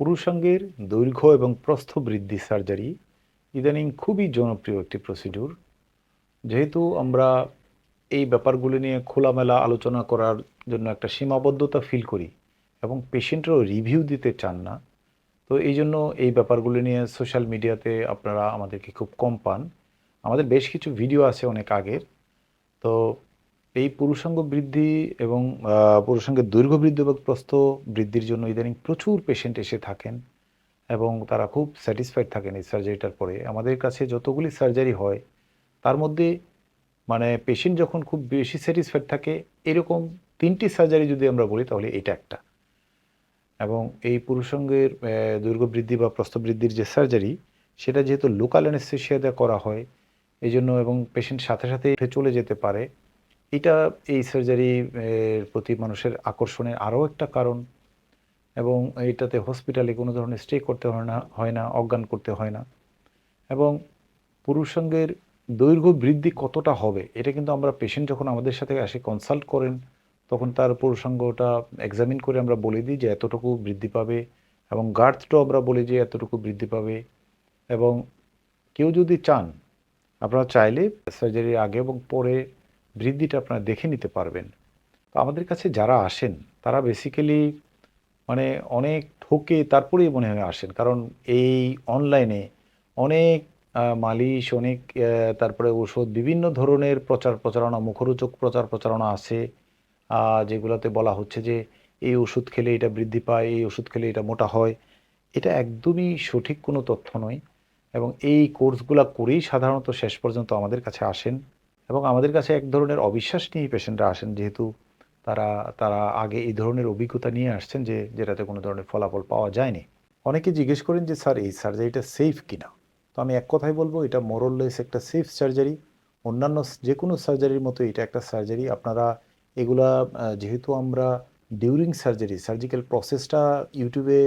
পুরুষাঙ্গের দৈর্ঘ্য এবং প্রস্থ বৃদ্ধি সার্জারি ইদানিং খুবই জনপ্রিয় একটি প্রসিডিউর যেহেতু আমরা এই ব্যাপারগুলি নিয়ে খোলামেলা আলোচনা করার জন্য একটা সীমাবদ্ধতা ফিল করি এবং পেশেন্টরাও রিভিউ দিতে চান না, তো এই জন্য এই ব্যাপারগুলি নিয়ে সোশ্যাল মিডিয়াতে আপনারা আমাদেরকে খুব কম পান। আমাদের বেশ কিছু ভিডিও আছে অনেক আগের, তো এই পুরুষাঙ্গ বৃদ্ধি এবং পুরুষাঙ্গের দৈর্ঘ্য বৃদ্ধি এবং প্রস্থ বৃদ্ধির জন্য ইদানিং প্রচুর পেশেন্ট এসে থাকেন এবং তারা খুব স্যাটিসফাইড থাকেন এই সার্জারিটার পরে। আমাদের কাছে যতগুলি সার্জারি হয়, তার মধ্যে মানে পেশেন্ট যখন খুব বেশি স্যাটিসফাইড থাকে, এরকম তিনটি সার্জারি যদি আমরা বলি, তাহলে এটা একটা। এবং এই পুরুষাঙ্গের দৈর্ঘ্য বৃদ্ধি বা প্রস্থ বৃদ্ধির যে সার্জারি সেটা যেহেতু লোকাল অ্যানেস্থেশিয়াতে করা হয় এই জন্য এবং পেশেন্ট সাথে সাথে চলে যেতে পারে এটা এই সার্জারি প্রতি মানুষের আকর্ষণের আরও একটা কারণ এবং এটাতে হসপিটালে কোনো ধরনের স্টে করতে হয় না হয় না, অজ্ঞান করতে হয় না। এবং পুরুষাঙ্গের দৈর্ঘ্য বৃদ্ধি কতটা হবে, এটা কিন্তু আমরা পেশেন্ট যখন আমাদের সাথে আসে কনসাল্ট করেন, তখন তার পুরুষাঙ্গটা এক্সামিন করে আমরা বলে দিই যে এতটুকু বৃদ্ধি পাবে এবং গার্থটাও আমরা বলি যে এতটুকু বৃদ্ধি পাবে। এবং কেউ যদি চান, আপনারা চাইলে সার্জারির আগে এবং পরে বৃদ্ধিটা আপনারা দেখে নিতে পারবেন। তো আমাদের কাছে যারা আসেন, তারা বেসিক্যালি মানে অনেক ঠকে তারপরেই মনে হয় আসেন। কারণ এই অনলাইনে অনেক মালিশ, অনেক তারপরে ওষুধ বিভিন্ন ধরনের প্রচার প্রচারণা, মুখরোচক প্রচার প্রচারণা আছে যেগুলোতে বলা হচ্ছে যে এই ওষুধ খেলে এটা বৃদ্ধি পায়, এই ওষুধ খেলে এটা মোটা হয়। এটা একদমই সঠিক কোনো তথ্য নয় এবং এই কোর্সগুলো করেই সাধারণত শেষ পর্যন্ত আমাদের কাছে আসেন। এবং আমাদের কাছে এক ধরনের অবিশ্বাস নিয়েই পেশেন্টরা আসেন, যেহেতু তারা তারা আগে এই ধরনের অভিজ্ঞতা নিয়ে আসছেন যে, যেটাতে কোনো ধরনের ফলাফল পাওয়া যায়নি। অনেকে জিজ্ঞেস করেন যে, স্যার, এই সার্জারিটা সেফ কিনা? তো আমি এক কথাই বলব, এটা মোরললেস একটা সেফ সার্জারি। অন্যান্য যে কোনো সার্জারির মতো এটা একটা সার্জারি। আপনারা এগুলা যেহেতু আমরা ডিউরিং সার্জারি সার্জিক্যাল প্রসেসটা ইউটিউবে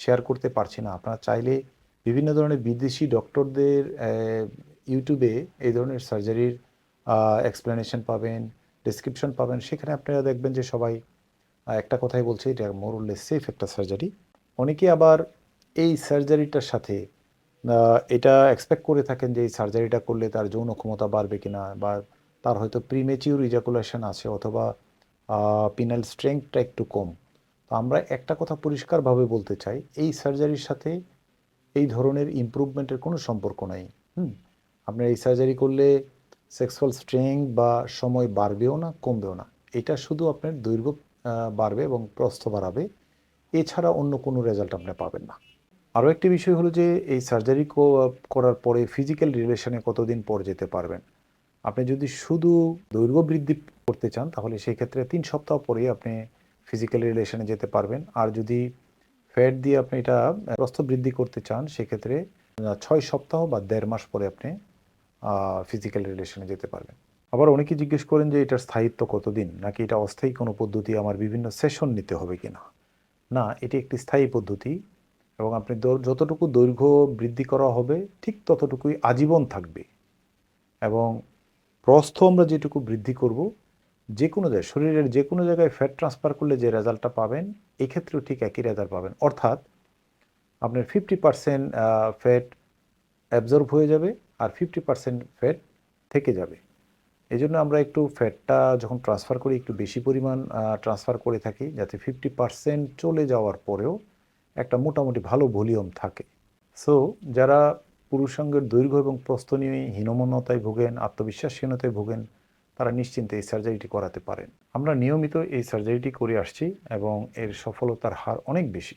শেয়ার করতে পারছি না, আপনারা চাইলে বিভিন্ন ধরনের বিদেশি ডক্টরদের ইউটিউবে এই ধরনের সার্জারির এক্সপ্লেনেশন পাবেন ডেসক্রিপশন পাবেন। সেখানে আপনারা দেখবেন যে সবাই একটা কথাই বলছে, এটা মোরললেস সেফ একটা সার্জারি অনেকে আবার এই সার্জারিটার সাথে এটা এক্সপেক্ট করে থাকেন যে এই সার্জারিটা করলে তার যৌন ক্ষমতা বাড়বে কিনা, বা তার হয়তো প্রিমেচিউর ইজাকুলেশন আছে, অথবা পিনাল স্ট্রেংথটা একটু কম। তো আমরা একটা কথা পরিষ্কারভাবে বলতে চাই, এই সার্জারির সাথে এই ধরনের ইমপ্রুভমেন্টের কোনো সম্পর্ক নাই। হুম? আপনার এই সার্জারি করলে সেক্সুয়াল স্ট্রেং বা সময় বাড়বেও না, কমবেও না। এটা শুধু আপনার দৈর্ঘ্য বাড়বে এবং প্রস্থ বাড়াবে। এছাড়া অন্য কোনো রেজাল্ট আপনি পাবেন না। আরও একটি বিষয় হলো যে, এই সার্জারি করার পরে ফিজিক্যাল রিলেশনে কতদিন পর যেতে পারবেন? আপনি যদি শুধু দৈর্ঘ্য বৃদ্ধি করতে চান, তাহলে সেই ক্ষেত্রে তিন সপ্তাহ পরেই আপনি ফিজিক্যাল রিলেশনে যেতে পারবেন। আর যদি ফ্যাট দিয়ে আপনি এটা প্রস্থ বৃদ্ধি করতে চান, সেক্ষেত্রে ছয় সপ্তাহ বা দেড় মাস পরে আপনি ফিজিক্যাল রিলেশনে যেতে পারবেন। আবার অনেকে জিজ্ঞেস করেন যে, এটার স্থায়িত্ব কতদিন? নাকি এটা অস্থায়ী কোনো পদ্ধতি আমার বিভিন্ন সেশন নিতে হবে কি না না এটি একটি স্থায়ী পদ্ধতি এবং আপনি যতটুকু দৈর্ঘ্য বৃদ্ধি করা হবে, ঠিক ততটুকুই আজীবন থাকবে। এবং প্রস্থ আমরা যেটুকু বৃদ্ধি করব, যে কোনো জায়গায়, শরীরের যে কোনো জায়গায় ফ্যাট ট্রান্সফার করলে যে রেজাল্টটা পাবেন, এক্ষেত্রেও ঠিক একই রেজাল্ট পাবেন। অর্থাৎ, আপনার ফিফটি পার্সেন্ট ফ্যাট অ্যাবজর্ব হয়ে যাবে আর ফিফটি পার্সেন্ট ফ্যাট থেকে যাবে। এই জন্য আমরা একটু ফ্যাটটা যখন ট্রান্সফার করি, একটু বেশি পরিমাণ ট্রান্সফার করে থাকি, যাতে ফিফটি পার্সেন্ট চলে যাওয়ার পরেও একটা মোটামুটি ভালো ভলিউম থাকে। সো যারা পুরুষাঙ্গের দৈর্ঘ্য এবং প্রস্থ নিয়ে হীনমন্যতায় ভোগেন, আত্মবিশ্বাসহীনতায় ভোগেন, তারা নিশ্চিন্তে এই সার্জারিটি করাতে পারেন। আমরা নিয়মিত এই সার্জারিটি করে আসছি এবং এর সফলতার হার অনেক বেশি।